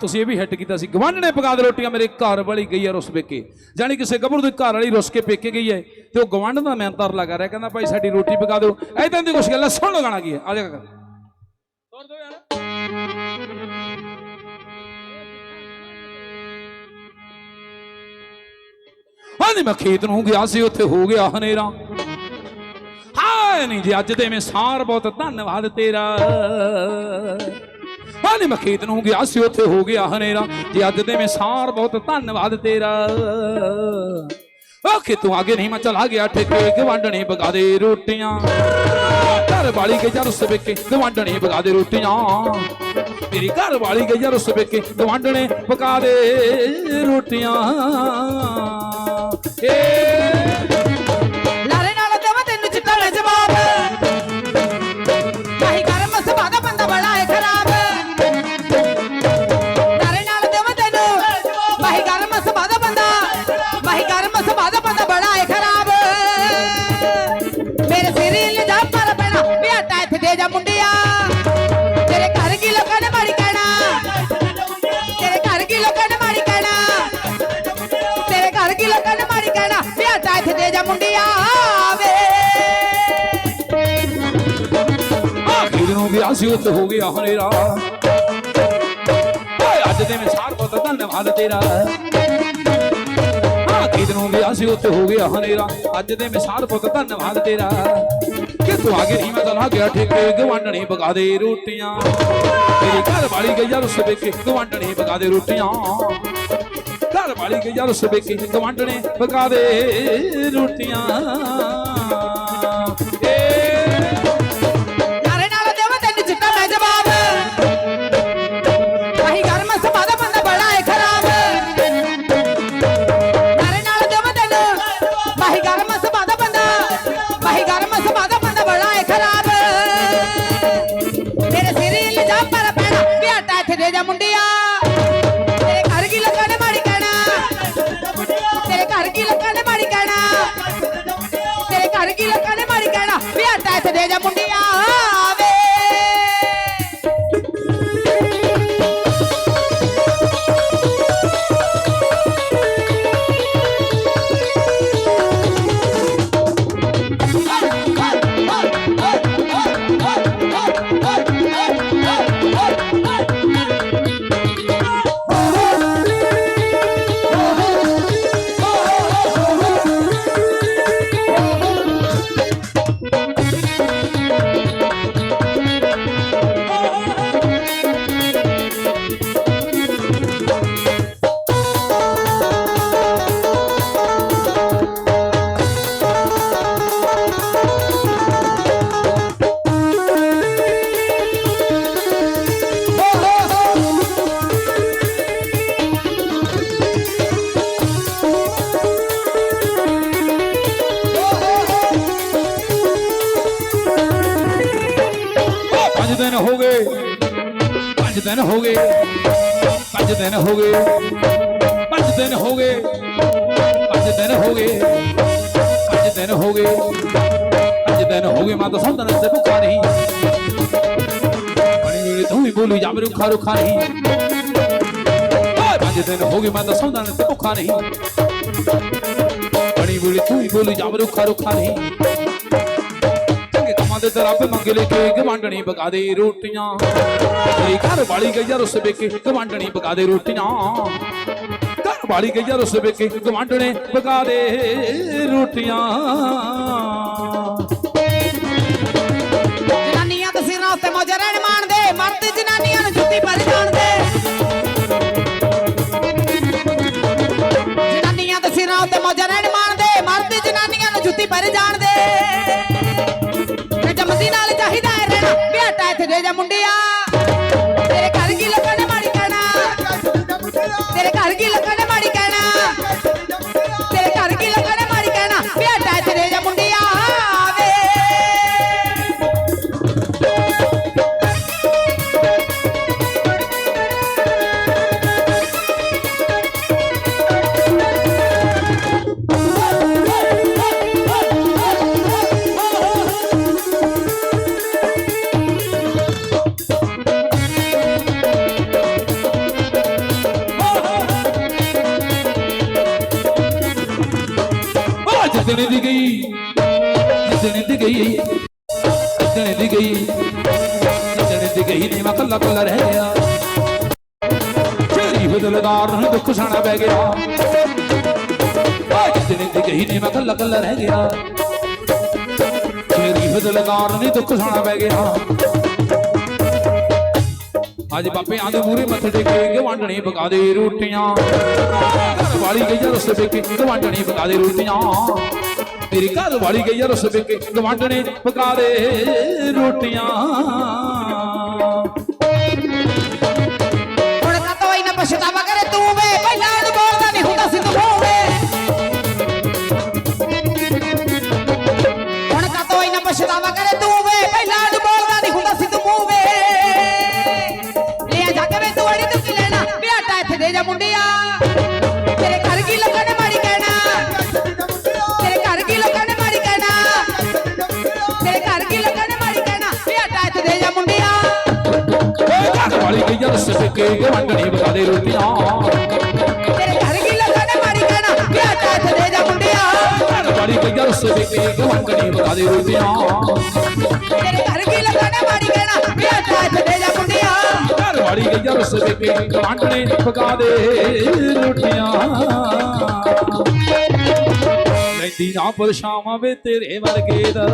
ਤੁਸੀਂ ਇਹ ਵੀ ਹਿੱਟ ਕੀਤਾ ਸੀ। ਗਵਾਂਢਣੇ ਪਕਾ ਦੇ ਰੋਟੀਆਂ ਮੇਰੇ ਘਰ ਵਾਲੀ ਗਈ ਹੈ ਰੁੱਸ ਪੇਕੇ। ਜਾਣੀ ਕਿਸੇ ਗੱਭਰੂ ਦੀ ਘਰ ਵਾਲੀ ਰੁੱਸ ਕੇ ਪੇਕੇ ਗਈ ਹੈ ਤੇ ਉਹ ਗਵਾਂਢ ਦਾ ਮੈਂ ਤਰਲਾ ਕਰ ਰਿਹਾ ਕਹਿੰਦਾ ਭਾਈ ਸਾਡੀ ਰੋਟੀ ਪਕਾ ਦਿਓ। ਐਦਾਂ ਦੀ ਕੁਛ ਗੱਲਾਂ ਸੁਣ ਲਓ ਗਾਣਾ ਕੀ ਹੈ। ਆ ਜਾ ਕਰ ਤੋਰ ਦਿਓ ਯਾਰ। ਹਾਂ ਨਹੀਂ ਮੈਂ ਖੇਤ ਨੂੰ ਗਿਆ ਸੀ ਉੱਥੇ ਹੋ ਗਿਆ ਹਨੇਰਾ। ਹਾਏ ਨਹੀਂ ਜੀ ਅੱਜ ਤੇ ਮੈਂ ਸਾਰ ਬਹੁਤ ਧੰਨਵਾਦ ਤੇਰਾ। ਹਾਂ ਨਹੀਂ ਮੈਂ ਖੇਤ ਨੂੰ ਗਿਆ ਸੀ ਉੱਥੇ ਹੋ ਗਿਆ ਹਨੇਰਾ। ਜੀ ਅੱਜ ਤੇ ਮੈਂ ਸਾਰ ਬਹੁਤ ਧੰਨਵਾਦ ਤੇਰਾ। ਓਕੇ, ਤੂੰ ਆਗੇ ਨਹੀਂ, ਮੈਂ ਚਲਾ ਗਿਆ ਠੇਕੇ ਗਵਾਂਡਣੇ ਪਕਾ ਦੇ ਰੋਟੀਆਂ। ਘਰ ਵਾਲੀ ਕੇ ਜਰ ਸਵੇਕੇ ਗਵਾਂਡਣੇ ਪਕਾ ਦੇ ਰੋਟੀਆਂ। ਮੇਰੀ ਘਰ ਵਾਲੀ ਕੇ ਜਰ ਸਵੇਕੇ ਗਵਾਂਡਣੇ ਪਕਾ ਦੇ ਰੋਟੀਆਂ। ਏ ਗਰਮ ਕਰਮ ਦਾ ਬੰਦਾ ਵਾਹੀ ਕਰਮ ਸੁਭਾ ਦਾ ਬੰਦਾ ਬੜਾ ਹੈ ਖਰਾਬ। ਮੇਰੇ ਸਿਰ ਇਲ ਪਰ ਪੈਣਾ, ਵੀ ਆਟਾ ਇੱਥੇ ਦੇ ਜਾ ਮੁੰਡਿਆ। ਤੇਰੇ ਘਰ ਕੀ ਲੋਕਾਂ ਨੇ ਮਾੜੀ ਕਹਿਣਾ? ਤੇਰੇ ਘਰ ਕੀ ਲੋਕਾਂ ਨੇ ਮਾੜੀ ਕਹਿਣਾ? ਤੇਰੇ ਘਰ ਕੀ ਲੋਕਾਂ ਨੇ ਮਾੜੀ ਕਹਿਣਾ? ਵੀ ਆਟਾ ਇੱਥੇ ਦੇ ਜਾ ਮੁੰਡਿਆ ਵੇ ਨੂੰ ਗਿਆ ਸੀ ਉੱਥੇ ਹੋ ਗਿਆ ਹਨੇਰਾ ਅੱਜ ਦੇ ਮਿਸਾਰ ਬਹੁਤ ਧੰਨਵਾਦ ਤੇਰਾ। ਆਖਿਰ ਨੂੰ ਗਿਆ ਸੀ ਉੱਥੇ ਹੋ ਗਿਆ ਹਨੇਰਾ। ਅੱਜ ਦੇ ਮਿਸਾਰ ਬਹੁਤ ਧੰਨਵਾਦ ਤੇਰਾ। ਕਿ ਤੂੰ ਆਗੇ ਨਹੀਂ ਮੈਂ ਤਾਂ ਗਿਆ, ਠੇਕੇ ਗਵਾਂਡਣੇ ਪਕਾ ਦੇ ਰੋਟੀਆਂ। ਤੇਰੀ ਘਰ ਵਾਲੀ ਗਈ ਯਾਰ ਉਸ ਵੇਕੇ ਗਵਾਂਡਣੇ ਬਗਾ ਦੇ ਰੋਟੀਆਂ। ਘਰ ਵਾਲੀ ਗਈ ਯਾਰ ਉਸ ਵੇਕੇ ਗਵਾਂਡਣੇ ਬਗਾ ਦੇ ਰੋਟੀਆਂ। ਇੱਥੇ ਹੋ ਗਏ। ਪੰਜ ਦਿਨ ਹੋ ਗਏ। ਪੰਜ ਦਿਨ ਹੋ ਗਏ। ਪੰਜ ਦਿਨ ਹੋ ਗਏ। ਪੰਜ ਦਿਨ ਹੋ ਗਏ। ਪੰਜ ਦਿਨ ਹੋ ਗਏ। ਪੰਜ ਦਿਨ ਹੋ ਗਏ। ਮੈਂ ਤਾਂ ਸੌਂਦਾ ਨਾ ਭੁੱਖਾ ਨਹੀਂ। ਬਣੀ ਵੇਲੇ ਤੂੰ ਹੀ ਬੋਲੀ ਜਾ ਮੇਰੇ ਖਾਰੋ ਖਾ ਨਹੀਂ ਪੰਜ ਦਿਨ ਹੋ ਗਏ। ਮੈਂ ਤਾਂ ਸੌਂਦਾ ਨਾ ਭੁੱਖਾ ਨਹੀਂ। ਬਣੀ ਵੇਲੇ ਤੂੰ ਹੀ ਬੋਲੀ ਜਾ ਮੇਰੇ ਖਾਰੋ ਖਾ ਨਹੀਂ। ਦੇ ਤੇ ਰੱਬ ਮੰਗੇ ਲੈ ਕੇ ਗਵਾਂਡਣੀ ਪਕਾ ਦੇ ਰੋਟੀਆਂ। ਤੇਰੀ ਘਰ ਵਾਲੀ ਗਈ ਯਾਰ ਉਸ ਵੇਕੇ ਗਵਾਂਡਣੀ ਪਕਾ ਦੇ ਰੋਟੀਆਂ। ਘਰ ਵਾਲੀ ਗਈ ਯਾਰ ਉਸ ਵੇਕੇ ਗਵਾਂਡਣੇ ਪਕਾ ਦੇ ਰੋਟੀਆਂ। ਜਨਾਨੀਆਂ ਦੇ ਸਿਰਾਂ ਉੱਤੇ ਮੌਜ ਰਹਿਣ ਮਾਣਦੇ, ਮਰਦ ਜਨਾਨੀਆਂ ਨੂੰ ਜੁੱਤੀ ਪਰ ਜਾਣਦੇ। ਜਨਾਨੀਆਂ ਦੇ ਸਿਰਾਂ ਉੱਤੇ ਮੌਜ ਰਹਿਣ ਮਾਣਦੇ, ਮਰਦ ਜਨਾਨੀਆਂ ਨੂੰ ਜੁੱਤੀ ਪਰ ਜਾਣਦੇ। ਵੀ ਆਟਾ ਜਿੱਦਣ ਦੀ ਗਈ। ਜਿੱਦਣ ਦੀ ਗਈ। ਜਿੱਦਣ ਦੀ ਗਈ। ਜਿੱਦਣ ਦੀ ਗਈ ਨੀ ਮੈਂ ਕੱਲਾ ਕੱਲਾ ਰਹਿ ਗਿਆ। ਤੇਰੀ ਬਦਲਦਾਰ ਨੂੰ ਦੁੱਖ ਸਾਣਾ ਪੈ ਗਿਆ। ਆ ਦੀ ਗਈ ਨੀ ਮੈਂ ਕੱਲਾ ਕੱਲਾ ਰਹਿ ਗਿਆ। ਤੇਰੀ ਬਦਲਦਾਰ ਨੂੰ ਦੁੱਖ ਸਾਣਾ ਪੈ ਗਿਆ। ਅੱਜ ਬਾਪੇ ਆਂਦੇ ਮੂਰੇ ਮੱਥੇ ਟੇਕੇ ਗਵਾਂਢਣੀ ਪਕਾ ਦੇ ਰੋਟੀਆਂ। ਘਰ ਵਾਲੀ ਗਈ ਯਾਰ ਉਸ ਵੇਕੇ ਗਵਾਂਢਣੀ ਪਕਾ ਦੇ ਰੋਟੀਆਂ। ਤੇਰੀ ਘਰ ਵਾਲੀ ਗਈ ਯਾਰ ਉਸ ਵੇਕੇ ਗਵਾਂਢਣੀ ਪਕਾ ਦੇ ਰੋਟੀਆਂ। ਹੁਣ ਕਤੋਂ ਹੀ ਨਾ ਪਛਤਾਵਾ ਕਰੇ, ਤੂੰ ਮੁੰਡਿਆ ਤੇਰੇ ਘਰ ਕੀ ਲੋਕਾਂ ਨੇ ਮਾੜੀ ਕਹਿਣਾ? ਤੇਰੇ ਘਰ ਕੀ ਲੋਕਾਂ ਨੇ ਮਾੜੀ ਕਹਿਣਾ? ਤੇਰੇ ਘਰ ਕੀ ਲੋਕਾਂ ਨੇ ਮਾੜੀ ਕਹਿਣਾ? ਵੀ ਆਟਾ ਇੱਥੇ ਦੇ ਜਾ ਮੁੰਡਿਆ। ਓਏ ਘਰ ਵਾਲੀ ਗਈ ਯਾਰ ਉਸ ਵੇਕੇ ਗਵਾਂਢਣੀ ਪਕਾ ਦੇ ਰੋਟੀਆਂ। ਤੇਰੇ ਘਰ ਕੀ ਲੋਕਾਂ ਨੇ ਮਾੜੀ ਕਹਿਣਾ? ਵੀ ਆਟਾ ਇੱਥੇ ਦੇ ਜਾ ਮੁੰਡਿਆ। ਘਰ ਵਾਲੀ ਗਈ ਯਾਰ ਉਸ ਵੇਕੇ ਗਵਾਂਢਣੀ ਪਕਾ ਦੇ ਰੋਟੀਆਂ। ਘਰ ਵਾਲੀ ਗਈ ਯਾਰ ਪਕਾ ਦੇ ਰੋਟੀਆਂ। ਲੈਂਦੀ ਨਾ ਪਰਛਾਵਾਂ ਵੇ ਤੇਰੇ ਵਰਗੇ ਦਾ।